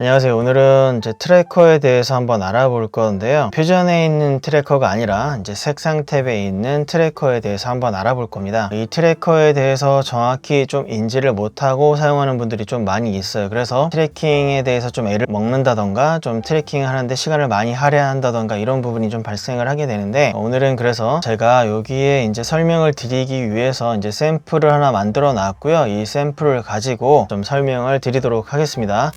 안녕하세요. 오늘은 이제 트래커에 대해서 한번 알아볼 건데요. 표전에 있는 트래커가 아니라 이제 색상 탭에 있는 트래커에 대해서 한번 알아볼 겁니다. 이 트래커에 대해서 정확히 좀 인지를 못하고 사용하는 분들이 좀 많이 있어요. 그래서 트래킹에 대해서 좀 애를 먹는다던가 좀 트래킹 하는데 시간을 많이 할애한다던가 이런 부분이 좀 발생을 하게 되는데 오늘은 그래서 제가 여기에 이제 설명을 드리기 위해서 이제 샘플을 하나 만들어 놨고요. 이 샘플을 가지고 좀 설명을 드리도록 하겠습니다.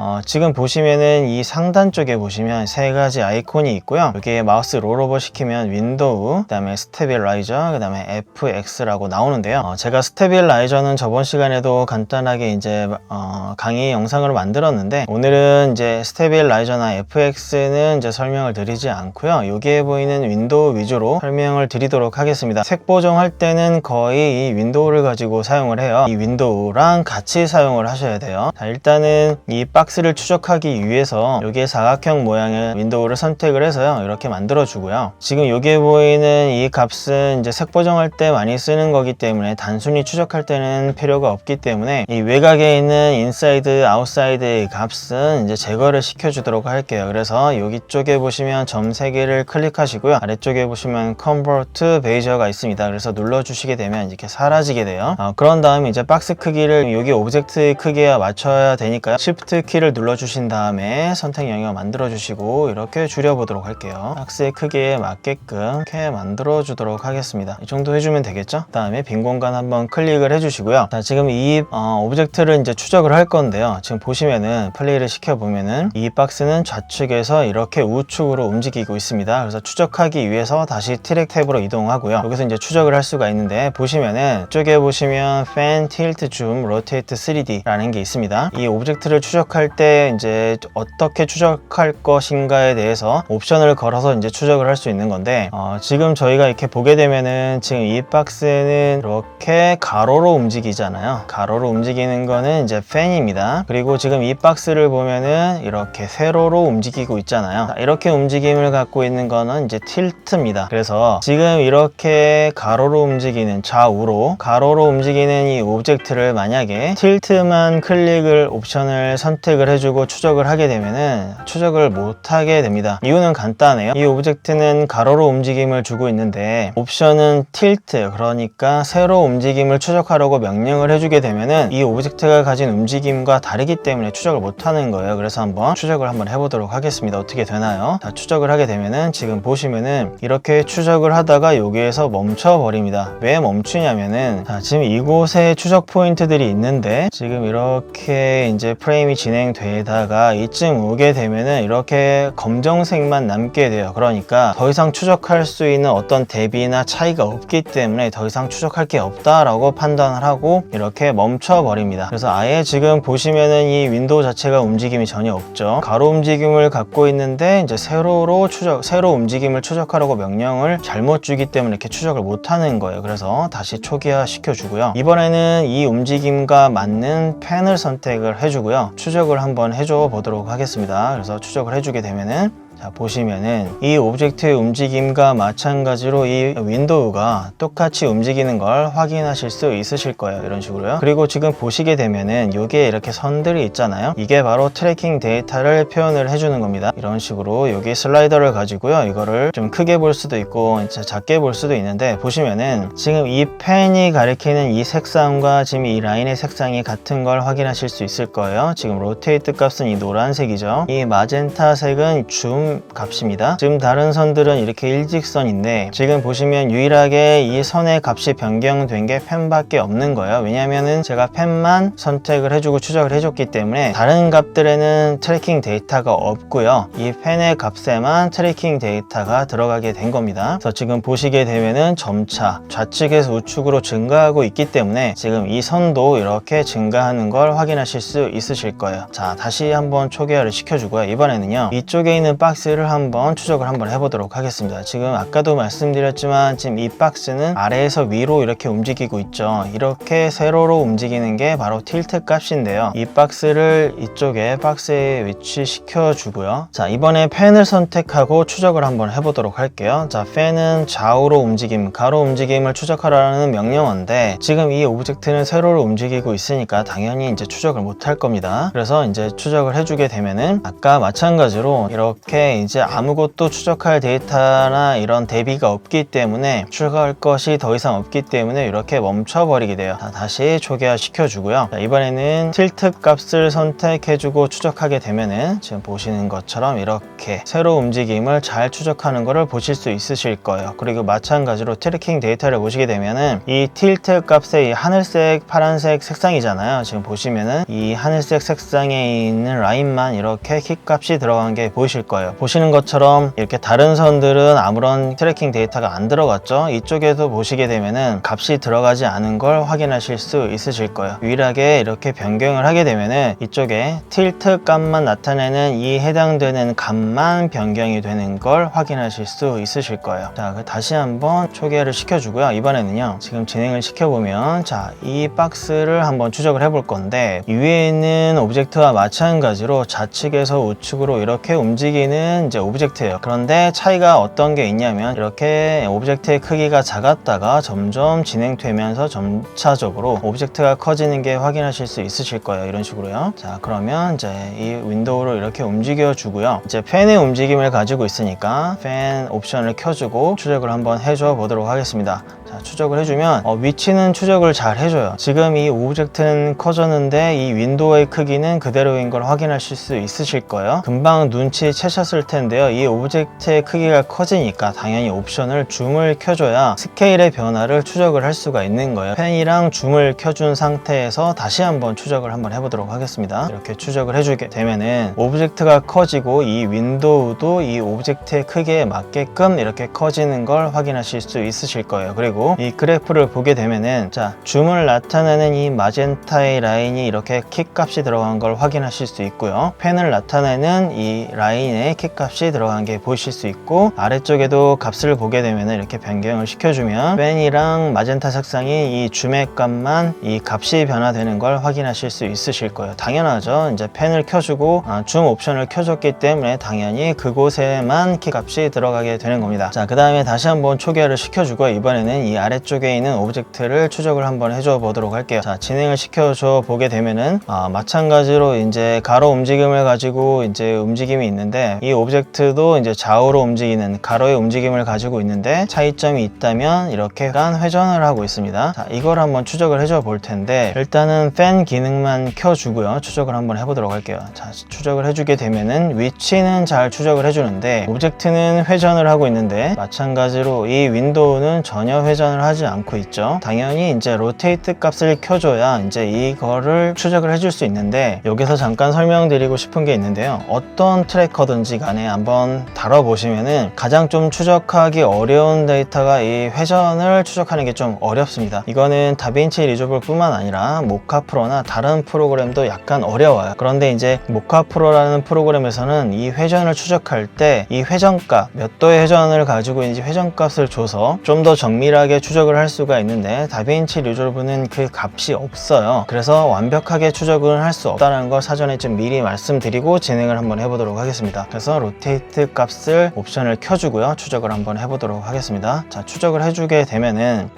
어, 지금 보시면은 이 상단 쪽에 보시면 세 가지 아이콘이 있고요. 여기에 마우스 롤오버 시키면 윈도우, 그 다음에 스테빌라이저, 그 다음에 FX라고 나오는데요. 어, 제가 스테빌라이저는 저번 시간에도 간단하게 이제 어, 강의 영상으로 만들었는데 오늘은 이제 스테빌라이저나 FX는 이제 설명을 드리지 않고요. 여기에 보이는 윈도우 위주로 설명을 드리도록 하겠습니다. 색 보정할 때는 거의 이 윈도우를 가지고 사용을 해요. 이 윈도우랑 같이 사용을 하셔야 돼요. 자, 일단은 이 박스 를 추적하기 위해서 여기에 사각형 모양의 윈도우를 선택을 해서요. 이렇게 만들어 주고요. 지금 여기에 보이는 이 값은 이제 색 보정할 때 많이 쓰는 거기 때문에 단순히 추적할 때는 필요가 없기 때문에 이 외곽에 있는 인사이드, 아웃사이드의 값은 이제 제거를 시켜 주도록 할게요. 그래서 여기 쪽에 보시면 점 3개를 클릭하시고요. 아래쪽에 보시면 Convert Bezier가 있습니다. 그래서 눌러 주시게 되면 이렇게 사라지게 돼요. 어, 그런 다음에 이제 박스 크기를 여기 오브젝트의 크기에 맞춰야 되니까요. Shift 키를 눌러 주신 다음에 선택 영역 만들어 주시고 이렇게 줄여 보도록 할게요. 박스의 크기에 맞게끔 이렇게 만들어 주도록 하겠습니다. 이 정도 해주면 되겠죠? 그 다음에 빈 공간 한번 클릭을 해주시고요. 자, 지금 이 어, 오브젝트를 이제 추적을 할 건데요. 지금 보시면은 플레이를 시켜 보면은 이 박스는 좌측에서 이렇게 우측으로 움직이고 있습니다. 그래서 추적하기 위해서 다시 트랙 탭으로 이동하고요. 여기서 이제 추적을 할 수가 있는데 보시면은 이쪽에 보시면 Fan, Tilt, Zoom, Rotate 3D라는 게 있습니다. 이 오브젝트를 추적 할 때 이제 어떻게 추적할 것인가에 대해서 옵션을 걸어서 이제 추적을 할 수 있는 건데 어, 지금 저희가 이렇게 보게 되면은 지금 이 박스는 이렇게 가로로 움직이잖아요. 가로로 움직이는 거는 이제 팬입니다. 그리고 지금 이 박스를 보면은 이렇게 세로로 움직이고 있잖아요. 자, 이렇게 움직임을 갖고 있는 거는 이제 틸트입니다. 그래서 지금 이렇게 가로로 움직이는 좌우로 가로로 움직이는 이 오브젝트를 만약에 틸트만 클릭을 옵션을 선택 을 해주고 추적을 하게 되면은 추적을 못 하게 됩니다. 이유는 간단해요. 이 오브젝트는 가로로 움직임을 주고 있는데 옵션은 틸트 그러니까 세로 움직임을 추적하려고 명령을 해주게 되면은 이 오브젝트가 가진 움직임과 다르기 때문에 추적을 못 하는 거예요. 그래서 한번 추적을 한번 해보도록 하겠습니다. 어떻게 되나요? 자, 추적을 하게 되면은 지금 보시면은 이렇게 추적을 하다가 여기에서 멈춰 버립니다. 왜 멈추냐면은 자, 지금 이곳에 추적 포인트들이 있는데 지금 이렇게 이제 프레임이 진행 되다가 이쯤 오게 되면은 이렇게 검정색만 남게 돼요. 그러니까 더 이상 추적할 수 있는 어떤 대비나 차이가 없기 때문에 더 이상 추적할 게 없다라고 판단을 하고 이렇게 멈춰 버립니다. 그래서 아예 지금 보시면은 이 윈도우 자체가 움직임이 전혀 없죠. 가로 움직임을 갖고 있는데 이제 세로로 추적, 세로 움직임을 추적하려고 명령을 잘못 주기 때문에 이렇게 추적을 못 하는 거예요. 그래서 다시 초기화 시켜 주고요. 이번에는 이 움직임과 맞는 펜을 선택을 해주고요. 추적 을 한번 해줘 보도록 하겠습니다. 그래서 추적을 해주게 되면은 자 보시면은 이 오브젝트의 움직임과 마찬가지로 이 윈도우가 똑같이 움직이는 걸 확인하실 수 있으실 거예요 이런 식으로요. 그리고 지금 보시게 되면은 여기에 이렇게 선들이 있잖아요. 이게 바로 트래킹 데이터를 표현을 해주는 겁니다. 이런 식으로 여기 슬라이더를 가지고요. 이거를 좀 크게 볼 수도 있고 작게 볼 수도 있는데 보시면은 지금 이 펜이 가리키는 이 색상과 지금 이 라인의 색상이 같은 걸 확인하실 수 있을 거예요. 지금 로테이트 값은 이 노란색이죠. 이 마젠타 색은 줌 값입니다. 지금 다른 선들은 이렇게 일직선인데 지금 보시면 유일하게 이 선의 값이 변경된 게 펜밖에 없는 거예요. 왜냐면은 제가 펜만 선택을 해주고 추적을 해줬기 때문에 다른 값들에는 트래킹 데이터가 없고요. 이 펜의 값에만 트래킹 데이터가 들어가게 된 겁니다. 그래서 지금 보시게 되면은 점차 좌측에서 우측으로 증가하고 있기 때문에 지금 이 선도 이렇게 증가하는 걸 확인하실 수 있으실 거예요. 자, 다시 한번 초기화를 시켜주고요. 이번에는요. 이쪽에 있는 박스 박스를 한번 추적을 한번 해보도록 하겠습니다. 지금 아까도 말씀드렸지만 지금 이 박스는 아래에서 위로 이렇게 움직이고 있죠. 이렇게 세로로 움직이는 게 바로 틸트 값인데요. 이 박스를 이쪽에 박스에 위치시켜 주고요. 자, 이번에 펜을 선택하고 추적을 한번 해보도록 할게요. 자, 펜은 좌우로 움직임, 가로 움직임을 추적하라는 명령어인데 지금 이 오브젝트는 세로로 움직이고 있으니까 당연히 이제 추적을 못 할 겁니다. 그래서 이제 추적을 해주게 되면은 아까 마찬가지로 이렇게 이제 아무것도 추적할 데이터나 이런 대비가 없기 때문에 추적할 것이 더 이상 없기 때문에 이렇게 멈춰버리게 돼요. 자, 다시 초기화 시켜주고요. 자, 이번에는 틸트 값을 선택해주고 추적하게 되면은 지금 보시는 것처럼 이렇게 세로 움직임을 잘 추적하는 것을 보실 수 있으실 거예요. 그리고 마찬가지로 트래킹 데이터를 보시게 되면은 이 틸트 값의 이 하늘색, 파란색 색상이잖아요. 지금 보시면은 이 하늘색 색상에 있는 라인만 이렇게 키 값이 들어간 게 보이실 거예요. 보시는 것처럼 이렇게 다른 선들은 아무런 트래킹 데이터가 안 들어갔죠. 이쪽에도 보시게 되면은 값이 들어가지 않은 걸 확인하실 수 있으실 거예요. 유일하게 이렇게 변경을 하게 되면은 이쪽에 틸트 값만 나타내는 이 해당되는 값만 변경이 되는 걸 확인하실 수 있으실 거예요. 자, 그 다시 한번 초기화를 시켜주고요. 이번에는요, 지금 진행을 시켜보면, 자, 이 박스를 한번 추적을 해볼 건데, 이 위에 있는 오브젝트와 마찬가지로 좌측에서 우측으로 이렇게 움직이는 이제 오브젝트예요. 그런데 차이가 어떤 게 있냐면, 이렇게 오브젝트의 크기가 작았다가 점점 진행되면서 점차적으로 오브젝트가 커지는 게 확인하실 수 있으실 거예요. 이런 식으로요. 자, 그러면 이제 이 윈도우를 이렇게 움직여 주고요. 이제 팬의 움직임을 가지고 있으니까 팬 옵션을 켜주고 추적을 한번 해줘 보도록 하겠습니다. 자, 추적을 해주면 어, 위치는 추적을 잘 해줘요. 지금 이 오브젝트는 커졌는데 이 윈도우의 크기는 그대로인 걸 확인하실 수 있으실 거예요. 금방 눈치채셨을 텐데요. 이 오브젝트의 크기가 커지니까 당연히 옵션을 줌을 켜줘야 스케일의 변화를 추적을 할 수가 있는 거예요. 펜이랑 줌을 켜준 상태에서 다시 한번 추적을 한번 해보도록 하겠습니다. 이렇게 추적을 해주게 되면은 오브젝트가 커지고 이 윈도우도 이 오브젝트의 크기에 맞게끔 이렇게 커지는 걸 확인하실 수 있으실 거예요. 그리고 이 그래프를 보게 되면은 자 줌을 나타내는 이 마젠타의 라인이 이렇게 키 값이 들어간 걸 확인하실 수 있고요. 펜을 나타내는 이 라인에 키 값이 들어간 게 보이실 수 있고 아래쪽에도 값을 보게 되면 이렇게 변경을 시켜주면 펜이랑 마젠타 색상이 이 줌의 값만 이 값이 변화되는 걸 확인하실 수 있으실 거예요. 당연하죠. 이제 펜을 켜주고 아, 줌 옵션을 켜줬기 때문에 당연히 그곳에만 키 값이 들어가게 되는 겁니다. 자, 그 다음에 다시 한번 초기화를 시켜주고 이번에는 이 아래쪽에 있는 오브젝트를 추적을 한번 해줘 보도록 할게요. 자, 진행을 시켜줘 보게 되면은 아, 마찬가지로 이제 가로 움직임을 가지고 이제 움직임이 있는데 이 오브젝트도 이제 좌우로 움직이는 가로의 움직임을 가지고 있는데 차이점이 있다면 이렇게 간 회전을 하고 있습니다. 자, 이걸 한번 추적을 해줘 볼 텐데 일단은 팬 기능만 켜주고요. 추적을 한번 해보도록 할게요. 자, 추적을 해주게 되면은 위치는 잘 추적을 해주는데 오브젝트는 회전을 하고 있는데 마찬가지로 이 윈도우는 전혀 회전 을 하지 않고 있죠. 당연히 이제 로테이트 값을 켜줘야 이제 이거를 추적을 해줄 수 있는데 여기서 잠깐 설명드리고 싶은 게 있는데요. 어떤 트래커든지 간에 한번 다뤄보시면은 가장 좀 추적하기 어려운 데이터가 이 회전을 추적하는 게 좀 어렵습니다. 이거는 다빈치 리조블 뿐만 아니라 모카 프로나 다른 프로그램도 약간 어려워요. 그런데 이제 모카 프로라는 프로그램에서는 이 회전을 추적할 때 이 회전값 몇 도의 회전을 가지고 있는지 회전값을 줘서 좀 더 정밀하게 추적을 할 수가 있는데 다빈치 리졸브는 그 값이 없어요. 그래서 완벽하게 추적을 할 수 없다는 걸 사전에 좀 미리 말씀드리고 진행을 한번 해보도록 하겠습니다. 그래서 로테이트 값을 옵션을 켜주고요. 추적을 한번 해보도록 하겠습니다. 자, 추적을 해주게 되면은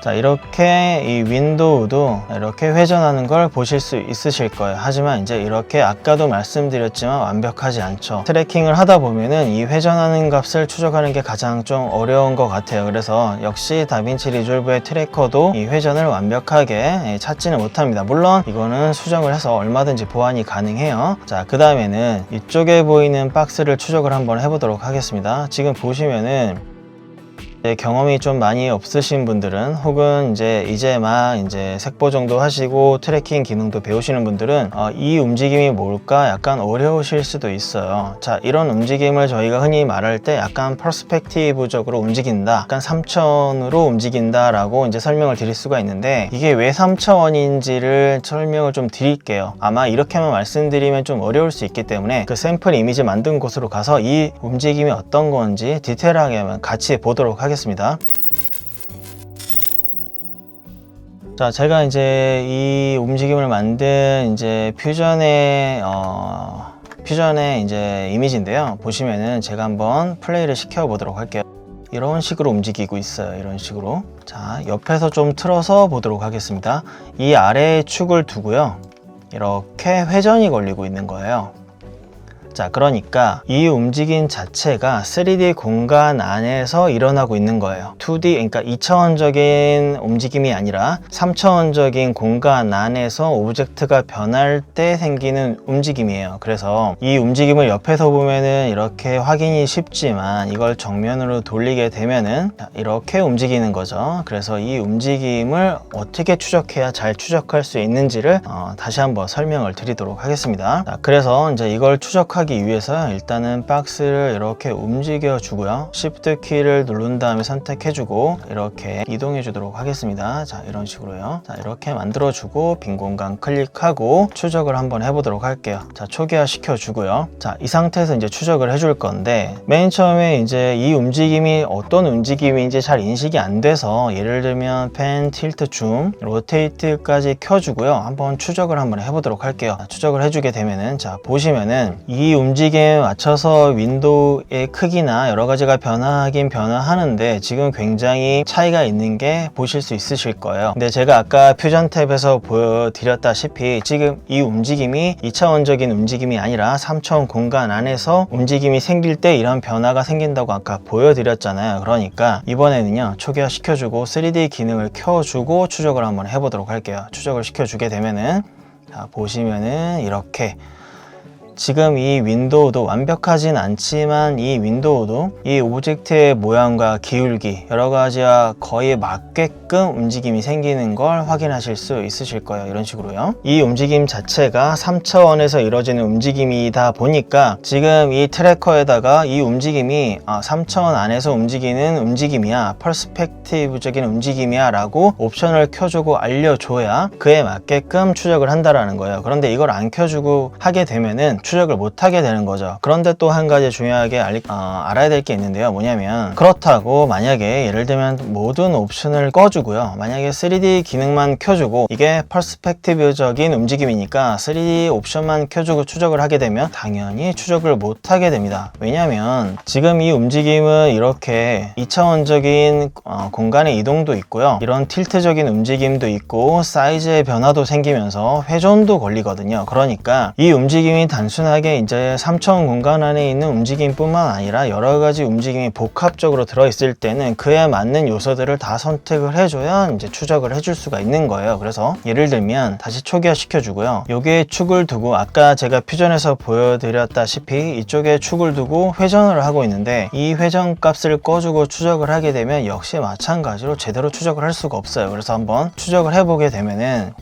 자 이렇게 이 윈도우도 이렇게 회전하는 걸 보실 수 있으실 거예요. 하지만 이제 이렇게 아까도 말씀드렸지만 완벽하지 않죠. 트래킹을 하다 보면은 이 회전하는 값을 추적하는 게 가장 좀 어려운 것 같아요. 그래서 역시 다빈치 리졸브의 트래커도 이 회전을 완벽하게 찾지는 못합니다. 물론 이거는 수정을 해서 얼마든지 보완이 가능해요. 자그 다음에는 이쪽에 보이는 박스를 추적을 한번 해보도록 하겠습니다. 지금 보시면은 경험이 좀 많이 없으신 분들은 혹은 이제 이제 막 이제 색보 정도 하시고 트래킹 기능도 배우시는 분들은 어, 이 움직임이 뭘까 약간 어려우실 수도 있어요. 자, 이런 움직임을 저희가 흔히 말할 때 약간 퍼스펙티브적으로 움직인다, 약간 3차원으로 움직인다 라고 이제 설명을 드릴 수가 있는데 이게 왜 3차원인지를 설명을 좀 드릴게요. 아마 이렇게만 말씀드리면 좀 어려울 수 있기 때문에 그 샘플 이미지 만든 곳으로 가서 이 움직임이 어떤 건지 디테일하게 같이 보도록 하겠습니다. 자, 제가 이제 이 움직임을 만든 이제 퓨전의 어, 퓨전의 이제 이미지인데요. 보시면은 제가 한번 플레이를 시켜 보도록 할게요. 이런 식으로 움직이고 있어요. 이런 식으로. 자, 옆에서 좀 틀어서 보도록 하겠습니다. 이 아래에 축을 두고요. 이렇게 회전이 걸리고 있는 거예요. 자, 그러니까 이 움직임 자체가 3D 공간 안에서 일어나고 있는 거예요. 2D, 그러니까 2차원적인 움직임이 아니라 3차원적인 공간 안에서 오브젝트가 변할 때 생기는 움직임이에요. 그래서 이 움직임을 옆에서 보면은 이렇게 확인이 쉽지만 이걸 정면으로 돌리게 되면은 이렇게 움직이는 거죠. 그래서 이 움직임을 어떻게 추적해야 잘 추적할 수 있는지를 어, 다시 한번 설명을 드리도록 하겠습니다. 자, 그래서 이제 이걸 추적하 기 위해서 일단은 박스를 이렇게 움직여 주고요. Shift 키를 누른 다음에 선택해 주고 이렇게 이동해 주도록 하겠습니다. 자, 이런 식으로요. 자, 이렇게 만들어 주고 빈 공간 클릭하고 추적을 한번 해 보도록 할게요. 자, 초기화 시켜 주고요. 자, 이 상태에서 이제 추적을 해줄 건데 맨 처음에 이제 이 움직임이 어떤 움직임인지 잘 인식이 안 돼서 예를 들면 펜, 틸트, 줌, 로테이트까지 켜주고요. 한번 추적을 한번 해보도록 할게요. 자, 추적을 해주게 되면은 자 보시면은 이 움직임에 맞춰서 윈도우의 크기나 여러 가지가 변화하긴 변화하는데 지금 굉장히 차이가 있는 게 보실 수 있으실 거예요. 근데 제가 아까 퓨전 탭에서 보여드렸다시피 지금 이 움직임이 2차원적인 움직임이 아니라 3차원 공간 안에서 움직임이 생길 때 이런 변화가 생긴다고 아까 보여드렸잖아요. 그러니까 이번에는요 초기화 시켜주고 3D 기능을 켜주고 추적을 한번 해보도록 할게요. 추적을 시켜주게 되면은 자, 보시면은 이렇게 지금 이 윈도우도 완벽하진 않지만 이 윈도우도 이 오브젝트의 모양과 기울기 여러 가지와 거의 맞게끔 움직임이 생기는 걸 확인하실 수 있으실 거예요 이런 식으로요. 이 움직임 자체가 3차원에서 이루어지는 움직임이다 보니까 지금 이 트래커에다가 이 움직임이 3차원 안에서 움직이는 움직임이야 퍼스펙티브적인 움직임이야 라고 옵션을 켜주고 알려줘야 그에 맞게끔 추적을 한다라는 거예요. 그런데 이걸 안 켜주고 하게 되면은 추적을 못하게 되는 거죠. 그런데 또 한 가지 중요하게 알, 어, 알아야 될 게 있는데요. 뭐냐면 그렇다고 만약에 예를 들면 모든 옵션을 꺼주고요. 만약에 3D 기능만 켜주고 이게 퍼스펙티브적인 움직임이니까 3D 옵션만 켜주고 추적을 하게 되면 당연히 추적을 못하게 됩니다. 왜냐면 지금 이 움직임은 이렇게 2차원적인 어, 공간의 이동도 있고요. 이런 틸트적인 움직임도 있고 사이즈의 변화도 생기면서 회전도 걸리거든요. 그러니까 이 움직임이 단순 하게 이제 3차원 공간 안에 있는 움직임뿐만 아니라 여러 가지 움직임이 복합적으로 들어있을 때는 그에 맞는 요소들을 다 선택을 해줘야 이제 추적을 해줄 수가 있는 거예요. 그래서 예를 들면 다시 초기화 시켜주고요. 여기에 축을 두고 아까 제가 퓨전에서 보여드렸다시피 이쪽에 축을 두고 회전을 하고 있는데 이 회전 값을 꺼주고 추적을 하게 되면 역시 마찬가지로 제대로 추적을 할 수가 없어요. 그래서 한번 추적을 해보게 되면은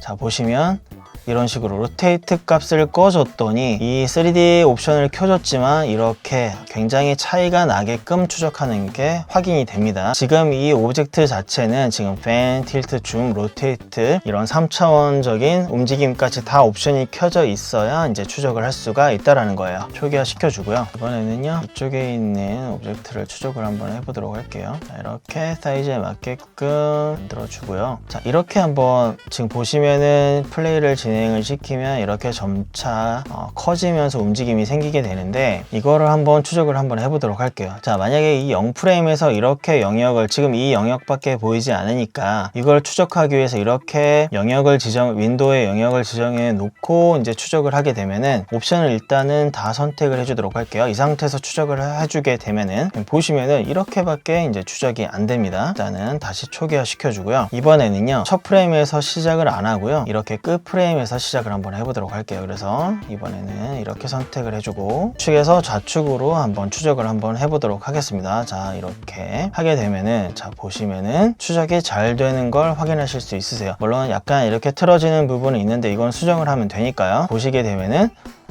자 보시면 이런 식으로 로테이트 값을 꺼줬더니 이 3D 옵션을 켜줬지만 이렇게 굉장히 차이가 나게끔 추적하는 게 확인이 됩니다. 지금 이 오브젝트 자체는 지금 팬, 틸트, 줌, 로테이트 이런 3차원적인 움직임까지 다 옵션이 켜져 있어야 이제 추적을 할 수가 있다라는 거예요. 초기화 시켜주고요. 이번에는요 이쪽에 있는 오브젝트를 추적을 한번 해보도록 할게요. 자, 이렇게 사이즈에 맞게끔 만들어 주고요. 자 이렇게 한번 지금 보시면은 플레이를 진 진행을 시키면 이렇게 점차 어, 커지면서 움직임이 생기게 되는데 이거를 한번 추적을 한번 해보도록 할게요. 자 만약에 이 0프레임에서 이렇게 영역을 지금 이 영역밖에 보이지 않으니까 이걸 추적하기 위해서 이렇게 영역을 지정 윈도우의 영역을 지정해 놓고 이제 추적을 하게 되면은 옵션을 일단은 다 선택을 해주도록 할게요. 이 상태에서 추적을 해주게 되면은 보시면은 이렇게밖에 이제 추적이 안 됩니다. 일단은 다시 초기화 시켜주고요. 이번에는요 첫 프레임에서 시작을 안 하고요. 이렇게 끝 프레임 에 이용해서 시작을 한번 해보도록 할게요. 그래서 이번에는 이렇게 선택을 해주고 축에서 좌측으로 한번 추적을 한번 해보도록 하겠습니다. 자 이렇게 하게 되면은 자 보시면은 추적이 잘 되는 걸 확인하실 수 있으세요. 물론 약간 이렇게 틀어지는 부분은 있는데 이건 수정을 하면 되니까요. 보시게 되면은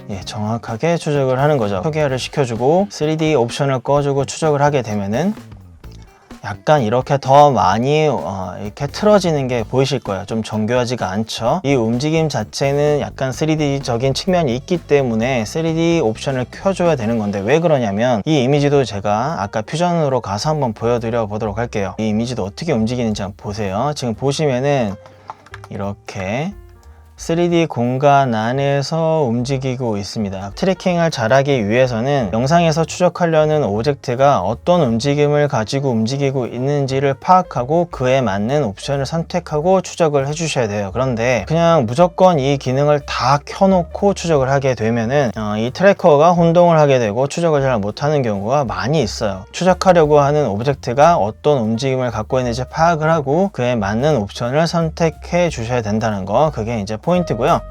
예, 정확하게 추적을 하는 거죠. 표기화를 시켜주고 3D 옵션을 꺼주고 추적을 하게 되면은 약간 이렇게 더 많이 어, 이렇게 틀어지는 게 보이실 거예요. 좀 정교하지가 않죠. 이 움직임 자체는 약간 3D적인 측면이 있기 때문에 3D 옵션을 켜줘야 되는 건데 왜 그러냐면 이 이미지도 제가 아까 퓨전으로 가서 한번 보여드려 보도록 할게요. 이 이미지도 어떻게 움직이는지 한번 보세요. 지금 보시면은 이렇게 3D 공간 안에서 움직이고 있습니다. 트래킹을 잘하기 위해서는 영상에서 추적하려는 오브젝트가 어떤 움직임을 가지고 움직이고 있는지를 파악하고 그에 맞는 옵션을 선택하고 추적을 해주셔야 돼요. 그런데 그냥 무조건 이 기능을 다 켜놓고 추적을 하게 되면은 어, 이 트래커가 혼동을 하게 되고 추적을 잘 못하는 경우가 많이 있어요. 추적하려고 하는 오브젝트가 어떤 움직임을 갖고 있는지 파악을 하고 그에 맞는 옵션을 선택해 주셔야 된다는 거 그게 이제 포인트고요.